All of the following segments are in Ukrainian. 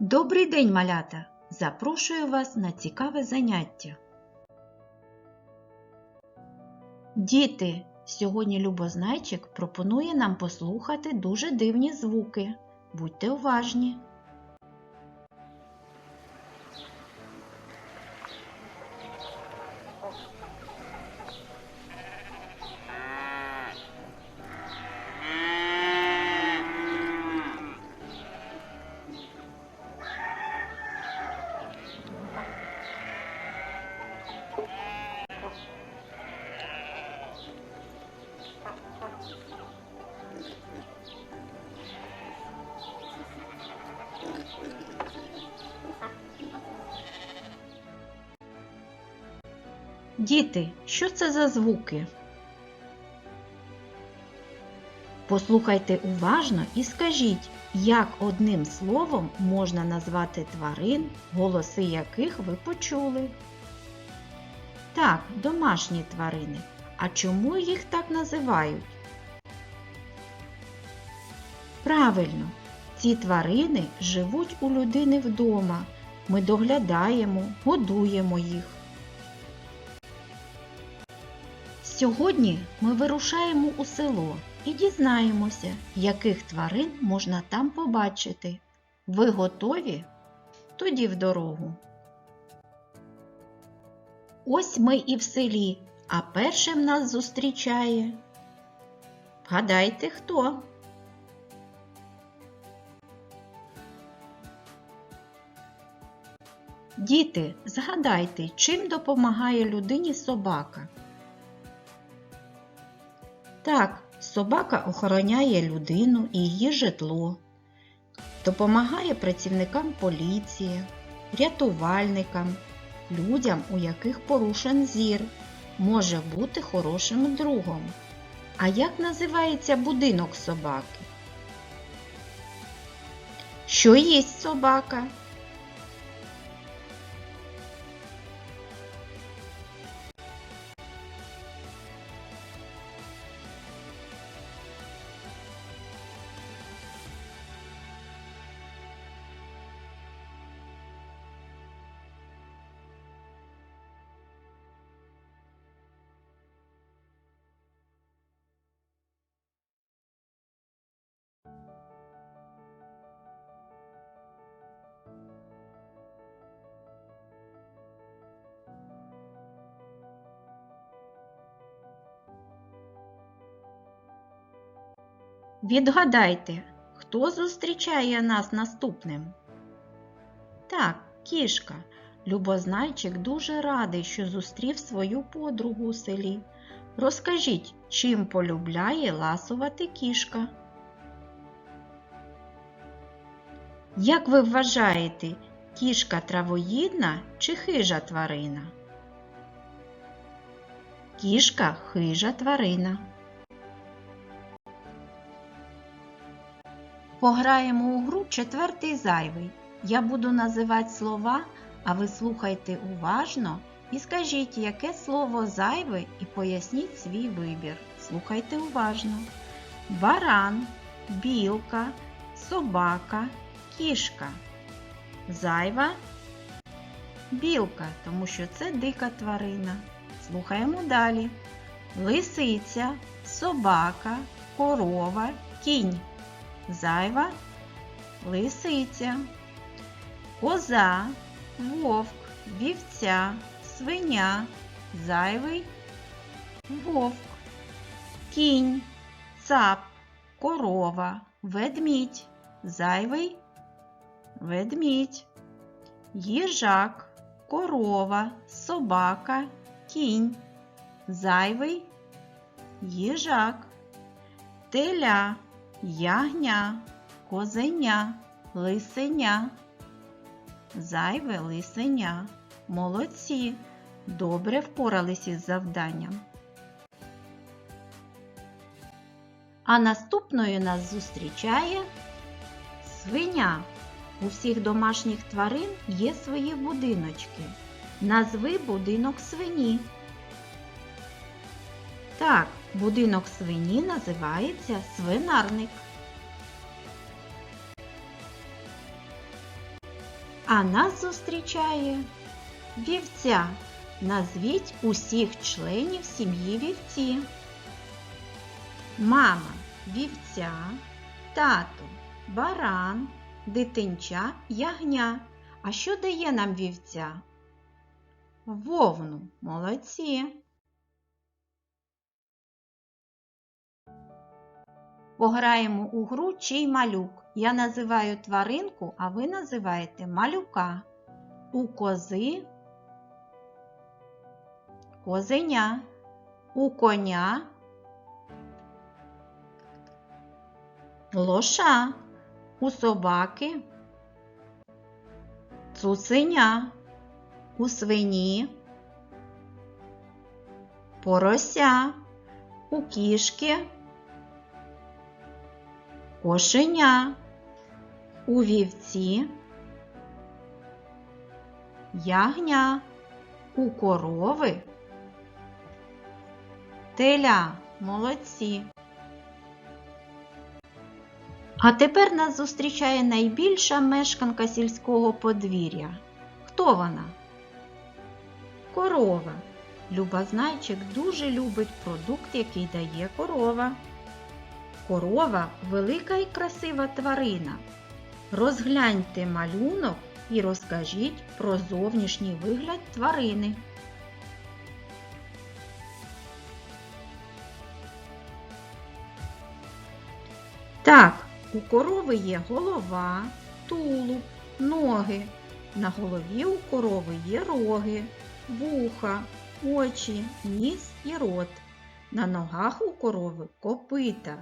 Добрий день, малята! Запрошую вас на цікаве заняття. Діти, сьогодні Любознайчик пропонує нам послухати дуже дивні звуки. Будьте уважні. Діти, що це за звуки? Послухайте уважно і скажіть, як одним словом можна назвати тварин, голоси яких ви почули. Так, домашні тварини. А чому їх так називають? Правильно, ці тварини живуть у людини вдома. Ми доглядаємо, годуємо їх. Сьогодні ми вирушаємо у село і дізнаємося, яких тварин можна там побачити. Ви готові? Тоді в дорогу. Ось ми і в селі, а першим нас зустрічає. Вгадайте, хто? Діти, згадайте, чим допомагає людині собака? Так, собака охороняє людину і її житло, допомагає працівникам поліції, рятувальникам, людям, у яких порушен зір, може бути хорошим другом. А як називається будинок собаки? Що їсть собака? Відгадайте, хто зустрічає нас наступним? Так, кішка. Любознайчик дуже радий, що зустрів свою подругу у селі. Розкажіть, чим полюбляє ласувати кішка? Як ви вважаєте, кішка травоїдна чи хижа тварина? Кішка хижа тварина. Пограємо у гру четвертий зайвий. Я буду називати слова, а ви слухайте уважно і скажіть, яке слово зайве, і поясніть свій вибір. Слухайте уважно. Баран, білка, собака, кішка. Зайва білка, тому що це дика тварина. Слухаємо далі. Лисиця, собака, корова, кінь. Зайва лисиця, коза, вовк, вівця, свиня, зайвий вовк, кінь, цап, корова, ведмідь, зайвий ведмідь, їжак, корова, собака, кінь, зайвий їжак, теля ягня, козеня, лисеня, зайве лисеня. Молодці, добре впоралися із завданням. А наступною нас зустрічає свиня. У всіх домашніх тварин є свої будиночки. Назви будинок свині. Так, будинок свині називається свинарник. А нас зустрічає вівця. Назвіть усіх членів сім'ї вівці. Мама вівця, тато баран, дитинча ягня. А що дає нам вівця? Вовну. Молодці. Пограємо у гру чий малюк. Я називаю тваринку, а ви називаєте малюка. У кози. Козеня, у коня. Лоша, у собаки. Цуценя, у свині. Порося, у кішки кошеня, у вівці ягня, у корови теля. Молодці. А тепер нас зустрічає найбільша мешканка сільського подвір'я. Хто вона? Корова. Люба Знайчик дуже любить продукт, який дає корова. Корова велика і красива тварина. Розгляньте малюнок і розкажіть про зовнішній вигляд тварини. Так, у корови є голова, тулуб, ноги. На голові у корови є роги, вуха, очі, ніс і рот. На ногах у корови копита.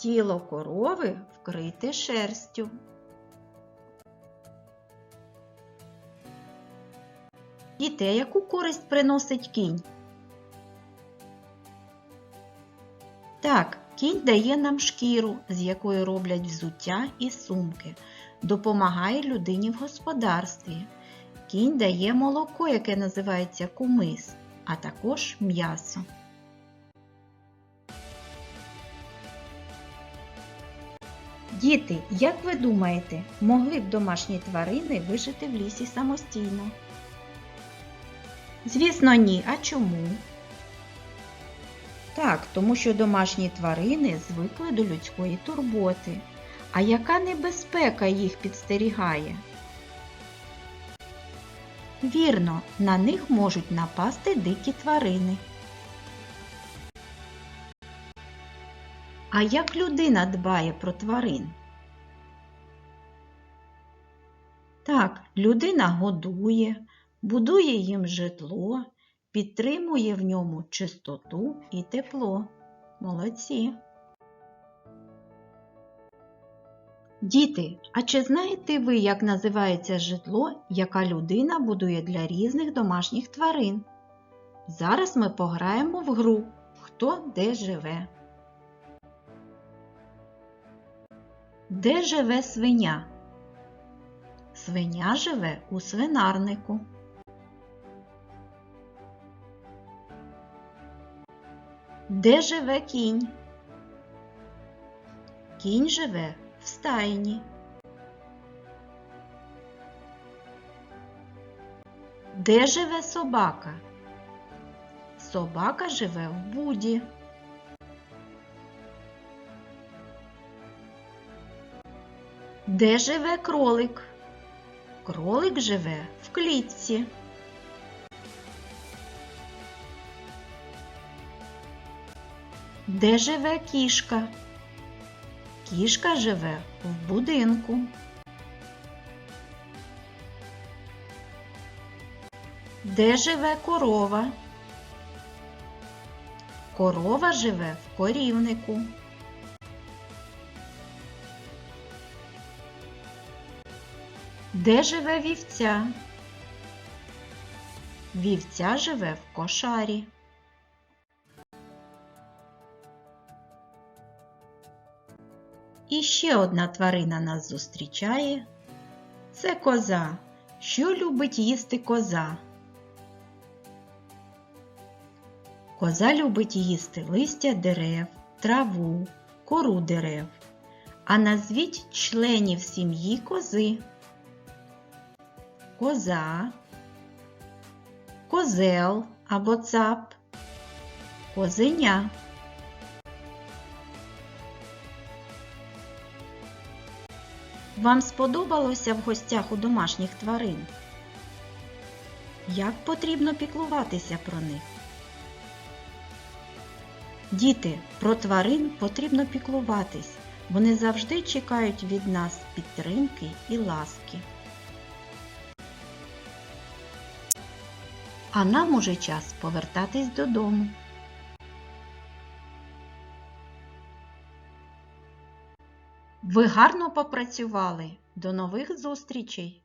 Тіло корови вкрите шерстю. Діти, а яку користь приносить кінь? Так, кінь дає нам шкіру, з якої роблять взуття і сумки, допомагає людині в господарстві. Кінь дає молоко, яке називається кумис, а також м'ясо. Діти, як ви думаєте, могли б домашні тварини вижити в лісі самостійно? Звісно, ні. А чому? Так, тому що домашні тварини звикли до людської турботи. А яка небезпека їх підстерігає? Вірно, на них можуть напасти дикі тварини. А як людина дбає про тварин? Так, людина годує, будує їм житло, підтримує в ньому чистоту і тепло. Молодці. Діти, а чи знаєте ви, як називається житло, яка людина будує для різних домашніх тварин? Зараз ми пограємо в гру Хто де живе. Де живе свиня? Свиня живе у свинарнику. Де живе кінь? Кінь живе в стайні. Де живе собака? Собака живе в буді. Де живе кролик? Кролик живе в клітці. Де живе кішка? Кішка живе в будинку. Де живе корова? Корова живе в корівнику. Де живе вівця? Вівця живе в кошарі. І ще одна тварина нас зустрічає. Це коза. Що любить їсти коза? Коза любить їсти листя дерев, траву, кору дерев. А назвіть членів сім'ї кози. Коза, козел або цап, козеня. Вам сподобалося в гостях у домашніх тварин? Як потрібно піклуватися про них? Діти, про тварин потрібно піклуватись. Вони завжди чекають від нас підтримки і ласки. А нам уже час повертатись додому. Ви гарно попрацювали. До нових зустрічей!